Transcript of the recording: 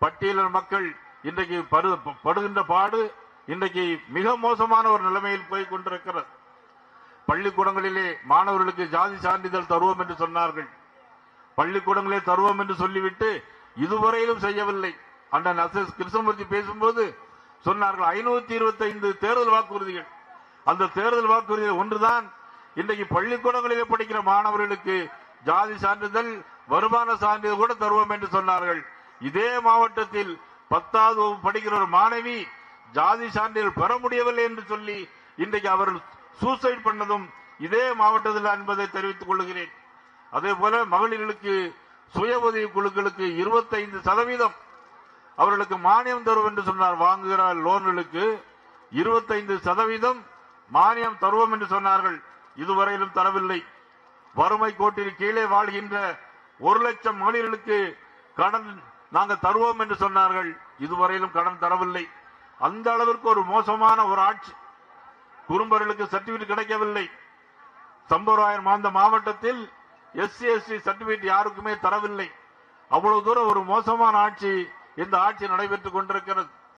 பட்டியலின மக்கள் இன்றைக்கு படு- படுகின்ற பாடு இன்றைக்கு மிக மோசமான ஒரு நிலைமையில் போய் கொண்டிருக்கிறது. பள்ளிக்கூடங்களிலே மாணவர்களுக்கு ஜாதி சான்றிதழ் தருவோம் என்று சொன்னார்கள். பள்ளிக்கூடங்களே தருவோம் என்று சொல்லிவிட்டு இதுவரையிலும் செய்யவில்லை. அண்ணன் எஸ் கிருஷ்ணமூர்த்தி பேசும்போது சொன்னார்கள் ஐநூத்தி இருபத்தி ஐந்து தேர்தல் வாக்குறுதிகள். அந்த தேர்தல் வாக்குறுதிகள் ஒன்றுதான் இன்றைக்கு பள்ளிக்கூடங்களிலே படிக்கிற மாணவர்களுக்கு ஜாதி சான்றிதழ் வருமான சான்றிதழ் கூட தருவோம் என்று சொன்னார்கள். இதே மாவட்டத்தில் பத்தாவது வகுப்பு படிக்கிற ஒரு மாணவி ஜாதி சான்றிதழ் பெற முடியவில்லை என்று சொல்லி இன்றைக்கு அவர் சூசைட் பண்ணதும் இதே மாவட்டத்தில் என்பதை தெரிவித்துக் கொள்கிறேன். அதே போல மகளிர்களுக்கு சுய உதவி குழுக்களுக்கு இருபத்தைந்து சதவீதம் அவர்களுக்கு மானியம் தருவோம் என்று சொன்னார். வாங்குகிற லோன்களுக்கு இருபத்தைந்து சதவீதம் மானியம் தருவோம் என்று சொன்னார்கள். இதுவரையிலும் தரவில்லை. வறுமை கோட்டில் கீழே வாழ்கின்ற ஒரு லட்சம் மகளிர்களுக்கு கடன் நாங்கள் தருவோம் என்று சொன்னார்கள். இதுவரையிலும் கடன் தரவில்லை. அந்த அளவிற்கு ஒரு மோசமான ஒரு ஆட்சி. குறும்பர்களுக்கு சர்டிபிகேட் கிடைக்கவில்லை. சம்பராயன் மாந்த மாவட்டத்தில் எஸ்சி எஸ்டி சர்டிபிகேட் யாருக்குமே தரவில்லை. அவ்வளவு தூரம் ஒரு மோசமான ஆட்சி இந்த ஆட்சி நடைபெற்றுக் கொண்டிருக்கிறது.